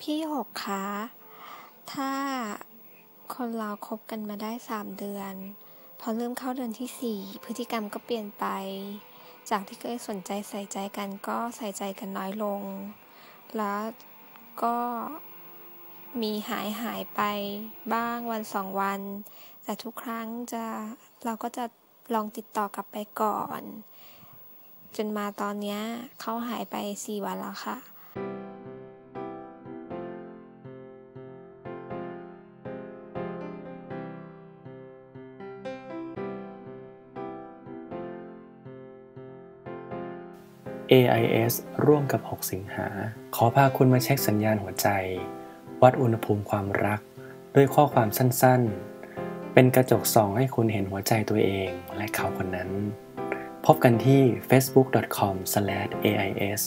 พี่หกคะถ้าคนเราคบกันมาได้สามเดือน พอเริ่มเข้าเดือนที่สี่พฤติกรรมก็เปลี่ยนไป จากที่เคยสนใจใส่ใจกันก็ใส่ใจกันน้อยลง แล้วก็มีหายหายไปบ้างวันสองวัน แต่ทุกครั้งจะเราก็จะลองติดต่อกลับไปก่อน จนมาตอนนี้เขาหายไปสี่วันแล้วค่ะ AIS ร่วมกับ 6 สิงหา ขอพาคุณมาเช็คสัญญาณหัวใจ วัดอุณหภูมิความรัก ด้วยข้อความสั้นๆ เป็นกระจกส่องให้คุณเห็นหัวใจตัวเองและเขาคนนั้น พบกันที่ facebook.com/ais